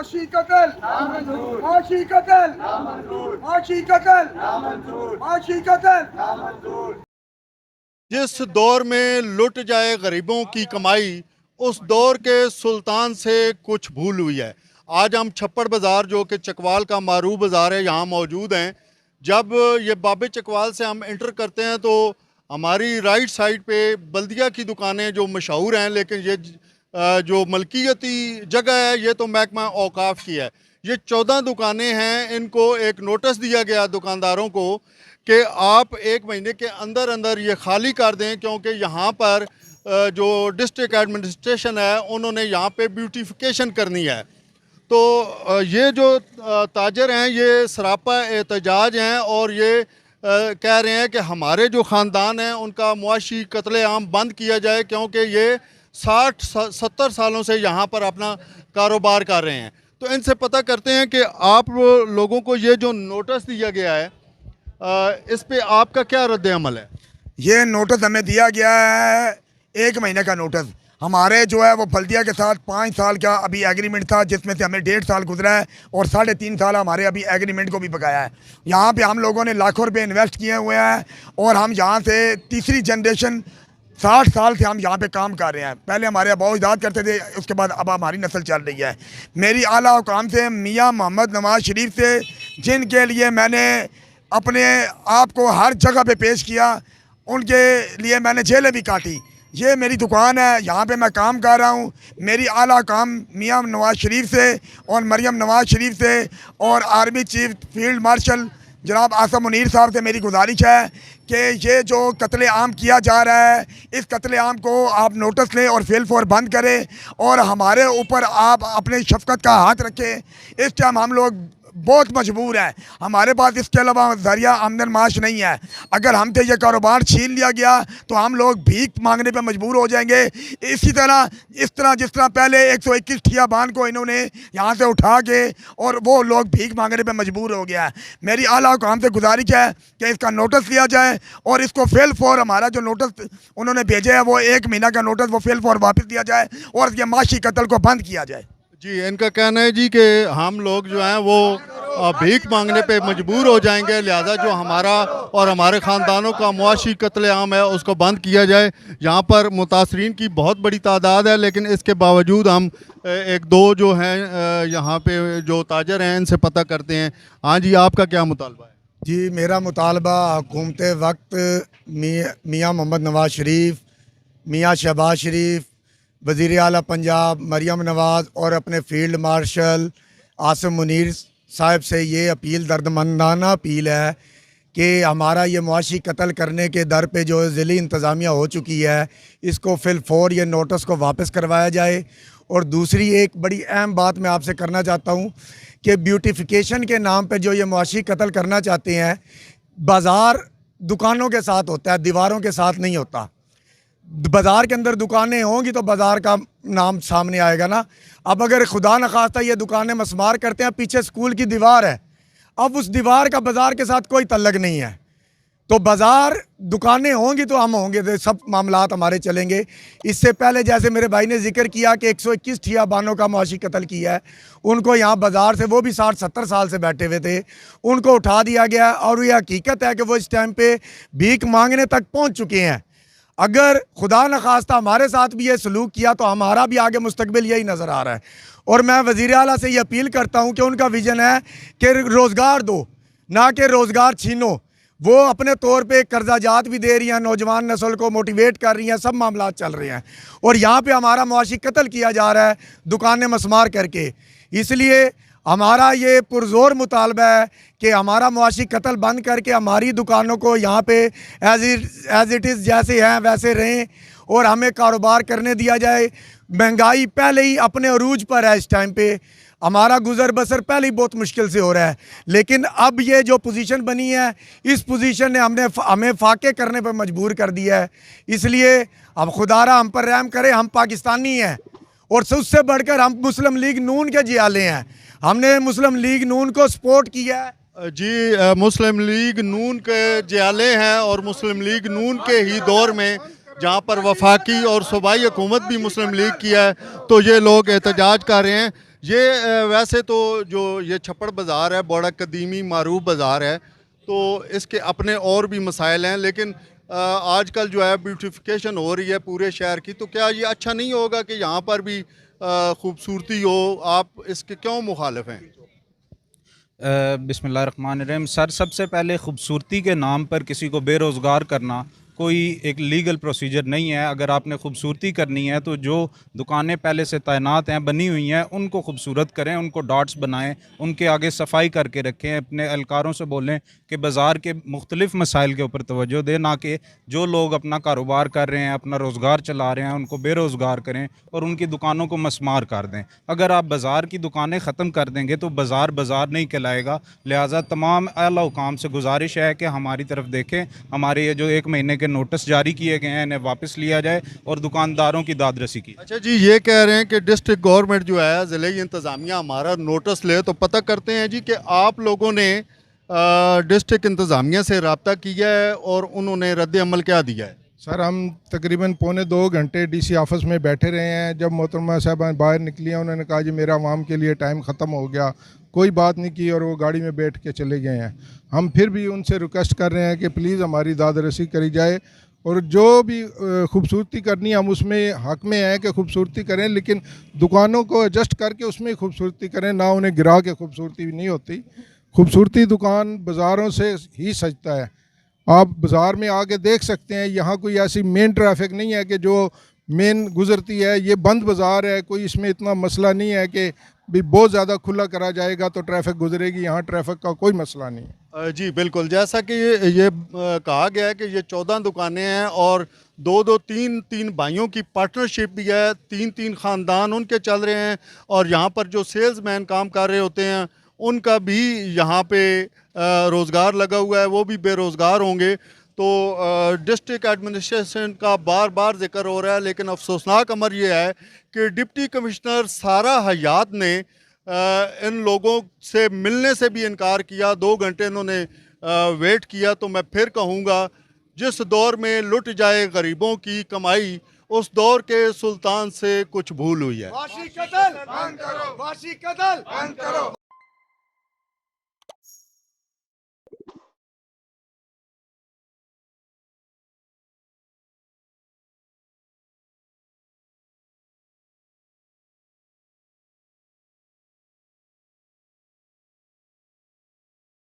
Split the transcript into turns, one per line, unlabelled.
معاشی قتل معاشی قتل معاشی قتل معاشی قتل
جس دور میں لٹ جائے غریبوں کی کمائی اس دور کے سلطان سے کچھ بھول ہوئی ہے۔ آج ہم چھپڑ بازار جو کہ چکوال کا معروف بازار ہے یہاں موجود ہیں۔ جب یہ بابے چکوال سے ہم انٹر کرتے ہیں تو ہماری رائٹ سائڈ پہ بلدیہ کی دکانیں جو مشہور ہیں لیکن یہ جو ملکیتی جگہ ہے، یہ تو محکمہ اوقاف کی ہے۔ یہ چودہ دکانیں ہیں۔ ان کو ایک نوٹس دیا گیا دکانداروں کو کہ آپ ایک مہینے کے اندر اندر یہ خالی کر دیں، کیونکہ یہاں پر جو ڈسٹرکٹ ایڈمنسٹریشن ہے، انہوں نے یہاں پہ بیوٹیفیکیشن کرنی ہے۔ تو یہ جو تاجر ہیں، یہ سراپا احتجاج ہیں اور یہ کہہ رہے ہیں کہ ہمارے جو خاندان ہیں، ان کا معاشی قتل عام بند کیا جائے، کیونکہ یہ ساٹھ ستر سالوں سے یہاں پر اپنا کاروبار کر رہے ہیں۔ تو ان سے پتہ کرتے ہیں کہ آپ لوگوں کو یہ جو نوٹس دیا گیا ہے اس پہ آپ کا کیا رد عمل ہے؟
یہ نوٹس ہمیں دیا گیا ہے ایک مہینے کا نوٹس ہمارے جو ہے وہ بلدیہ کے ساتھ پانچ سال کا ابھی ایگریمنٹ تھا، جس میں سے ہمیں ڈیڑھ سال گزرا ہے اور ساڑھے تین سال ہمارے ابھی ایگریمنٹ کو بھی بکایا ہے۔ یہاں پہ ہم لوگوں نے لاکھوں روپے انویسٹ کیے ہوئے ہیں اور ہم یہاں سے تیسری جنریشن ساٹھ سال سے ہم یہاں پہ کام کر رہے ہیں۔ پہلے ہمارے ابا اجداد کرتے تھے، اس کے بعد اب ہماری نسل چل رہی ہے۔ میری اعلیٰ حکام سے میاں محمد نواز شریف سے، جن کے لیے میں نے اپنے آپ کو ہر جگہ پہ پیش کیا، ان کے لیے میں نے جیلیں بھی کاٹی۔ یہ میری دکان ہے، یہاں پہ میں کام کر رہا ہوں۔ میری اعلیٰ کام میاں نواز شریف سے اور مریم نواز شریف سے اور آرمی چیف فیلڈ مارشل جناب آصم منیر صاحب سے میری گزارش ہے کہ یہ جو قتل عام کیا جا رہا ہے، اس قتل عام کو آپ نوٹس لیں اور فیل فور بند کریں اور ہمارے اوپر آپ اپنے شفقت کا ہاتھ رکھیں۔ اس ٹائم ہم لوگ بہت مجبور ہے۔ ہمارے پاس اس کے علاوہ ذریعہ آمدن معاش نہیں ہے۔ اگر ہم سے یہ کاروبار چھین لیا گیا تو ہم لوگ بھیک مانگنے پہ مجبور ہو جائیں گے۔ اسی طرح، اس طرح جس طرح پہلے ایک سو اکیس ٹھیا بان کو انہوں نے یہاں سے اٹھا کے اور وہ لوگ بھیک مانگنے پہ مجبور ہو گیا۔ ہے میری اعلیٰ حکام سے گزارش ہے کہ اس کا نوٹس لیا جائے اور اس کو فیل فور ہمارا جو نوٹس انہوں نے بھیجے ہے وہ ایک مہینہ کا نوٹس وہ فیل فور واپس دیا جائے اور یہ معاشی قتل کو بند کیا جائے۔
جی ان کا کہنا ہے جی کہ ہم لوگ جو ہیں وہ بھیک مانگنے پہ مجبور ہو جائیں گے، لہذا جو ہمارا اور ہمارے خاندانوں کا معاشی قتل عام ہے، اس کو بند کیا جائے۔ یہاں پر متاثرین کی بہت بڑی تعداد ہے، لیکن اس کے باوجود ہم ایک دو جو ہیں یہاں پہ جو تاجر ہیں، ان سے پتہ کرتے ہیں۔ ہاں جی آپ کا کیا مطالبہ ہے؟
جی میرا مطالبہ حکومت وقت میاں محمد نواز شریف، میاں شہباز شریف وزیر اعلیٰ پنجاب مریم نواز اور اپنے فیلڈ مارشل آصم منیر صاحب سے یہ اپیل، دردمندانہ اپیل ہے کہ ہمارا یہ معاشی قتل کرنے کے در پہ جو ضلعی انتظامیہ ہو چکی ہے، اس کو فل فور یہ نوٹس کو واپس کروایا جائے۔ اور دوسری ایک بڑی اہم بات میں آپ سے کرنا چاہتا ہوں کہ بیوٹیفیکیشن کے نام پہ جو یہ معاشی قتل کرنا چاہتے ہیں، بازار دکانوں کے ساتھ ہوتا ہے، دیواروں کے ساتھ نہیں ہوتا۔ بازار کے اندر دکانیں ہوں گی تو بازار کا نام سامنے آئے گا نا۔ اب اگر خدا نخواستہ یہ دکانیں مسمار کرتے ہیں، پیچھے اسکول کی دیوار ہے۔ اب اس دیوار کا بازار کے ساتھ کوئی تعلق نہیں ہے۔ تو بازار دکانیں ہوں گی تو ہم ہوں گے، سب معاملات ہمارے چلیں گے۔ اس سے پہلے جیسے میرے بھائی نے ذکر کیا کہ ایک سو اکیس ٹھیا بانوں کا معاشی قتل کیا ہے۔ ان کو یہاں بازار سے، وہ بھی ساٹھ ستر سال سے بیٹھے ہوئے تھے۔ ان کو اٹھا دیا گیا اور یہ حقیقت ہے کہ وہ اس ٹائم پہ بھیک مانگنے تک پہنچ چکے ہیں۔ اگر خدا نخواستہ ہمارے ساتھ بھی یہ سلوک کیا تو ہمارا بھی آگے مستقبل یہی نظر آ رہا ہے۔ اور میں وزیر اعلیٰ سے یہ اپیل کرتا ہوں کہ ان کا ویژن ہے کہ روزگار دو، نہ کہ روزگار چھینو۔ وہ اپنے طور پہ قرضہ جات بھی دے رہی ہیں، نوجوان نسل کو موٹیویٹ کر رہی ہیں، سب معاملات چل رہے ہیں۔ اور یہاں پہ ہمارا معاشی قتل کیا جا رہا ہے دکانیں مسمار کر کے۔ اس لیے ہمارا یہ پرزور مطالبہ ہے کہ ہمارا معاشی قتل بند کر کے ہماری دکانوں کو یہاں پہ as as as it is ہیں، ویسے رہیں اور ہمیں کاروبار کرنے دیا جائے۔ مہنگائی پہلے ہی اپنے عروج پر ہے اس ٹائم پہ۔ ہمارا گزر بسر پہلے ہی بہت مشکل سے ہو رہا ہے۔ لیکن اب یہ جو پوزیشن بنی ہے، اس پوزیشن نے ہم نے ہمیں فاقے کرنے پر مجبور کر دیا ہے۔ اس لیے اب خدا را ہم پر رحم کرے ہم پاکستانی ہیں۔ اور اس سے بڑھ کر ہم مسلم لیگ نون کے جیالے ہیں۔ ہم نے مسلم لیگ نون کو سپورٹ کیا ہے۔
جی مسلم لیگ نون کے جیالے ہیں اور مسلم لیگ نون کے ہی دور میں جہاں پر وفاقی اور صوبائی حکومت بھی مسلم لیگ کی ہے، تو یہ لوگ احتجاج کر رہے ہیں۔ یہ ویسے تو جو یہ چھپڑ بازار ہے، بڑا قدیمی معروف بازار ہے، تو اس کے اپنے اور بھی مسائل ہیں، لیکن آج کل جو ہے بیوٹیفیکیشن ہو رہی ہے پورے شہر کی، تو کیا یہ اچھا نہیں ہوگا کہ یہاں پر بھی خوبصورتی ہو؟ آپ اس کے کیوں مخالف ہیں؟
بسم اللہ الرحمن الرحیم۔ سر، سب سے پہلے خوبصورتی کے نام پر کسی کو بے روزگار کرنا کوئی ایک لیگل پروسیجر نہیں ہے، اگر آپ نے خوبصورتی کرنی ہے تو جو دکانیں پہلے سے تعینات ہیں، بنی ہوئی ہیں، ان کو خوبصورت کریں، ان کو ڈاٹس بنائیں، ان کے آگے صفائی کر کے رکھیں، اپنے اہلکاروں سے بولیں کہ بازار کے مختلف مسائل کے اوپر توجہ دیں، نہ کہ جو لوگ اپنا کاروبار کر رہے ہیں، اپنا روزگار چلا رہے ہیں، ان کو بے روزگار کریں اور ان کی دکانوں کو مسمار کر دیں۔ اگر آپ بازار کی دکانیں ختم کر دیں گے تو بازار بازار نہیں کہلائے گا۔ لہٰذا تمام اعلیٰ حکام سے گزارش ہے کہ ہماری طرف دیکھیں، ہمارے یہ جو ایک مہینے کے نوٹس جاری کیے گئے ہیں انہیں واپس لیا جائے اور دکانداروں کی داد رسی کی
اچھا جی یہ کہہ رہے ہیں کہ ڈسٹرکٹ گورنمنٹ جو ہے ضلعی انتظامیہ ہمارا نوٹس لے تو پتہ کرتے ہیں جی کہ آپ لوگوں نے ڈسٹرکٹ انتظامیہ سے رابطہ کیا ہے اور انہوں نے رد عمل کیا دیا ہے۔
سر ہم تقریباً پونے دو گھنٹے ڈی سی آفس میں بیٹھے رہے ہیں۔ جب محترمہ صاحبہ باہر نکلی ہیں انہوں نے کہا جی میرا عوام کے لیے ٹائم ختم ہو گیا۔ کوئی بات نہیں کی اور وہ گاڑی میں بیٹھ کے چلے گئے ہیں۔ ہم پھر بھی ان سے ریکویسٹ کر رہے ہیں کہ پلیز ہماری داد رسی کری جائے اور جو بھی خوبصورتی کرنی ہے، ہم اس میں حق میں ہیں کہ خوبصورتی کریں، لیکن دکانوں کو ایڈجسٹ کر کے اس میں خوبصورتی کریں، نہ انہیں گرا کے خوبصورتی بھی نہیں ہوتی۔ خوبصورتی دکان بازاروں سے ہی سجتا ہے۔ آپ بازار میں آ کے دیکھ سکتے ہیں، یہاں کوئی ایسی مین ٹریفک نہیں ہے کہ جو مین گزرتی ہے، یہ بند بازار ہے، کوئی اس میں اتنا مسئلہ نہیں ہے کہ بھی بہت زیادہ کھلا کرا جائے گا تو ٹریفک گزرے گی، یہاں ٹریفک کا کوئی مسئلہ نہیں ہے۔
جی بالکل۔ جیسا کہ یہ کہا گیا ہے کہ یہ چودہ دکانیں ہیں اور دو دو تین تین بھائیوں کی پارٹنرشپ بھی ہے۔ تین تین خاندان ان کے چل رہے ہیں اور یہاں پر جو سیلز مین کام کر رہے ہوتے ہیں، ان کا بھی یہاں پہ روزگار لگا ہوا ہے۔ وہ بھی بے روزگار ہوں گے۔ تو ڈسٹرکٹ ایڈمنسٹریشن کا بار بار ذکر ہو رہا ہے، لیکن افسوسناک امر یہ ہے کہ ڈپٹی کمشنر سارا حیات نے ان لوگوں سے ملنے سے بھی انکار کیا، دو گھنٹے انہوں نے ویٹ کیا، تو میں پھر کہوں گا، جس دور میں لٹ جائے غریبوں کی کمائی، اس دور کے سلطان سے کچھ بھول ہوئی ہے۔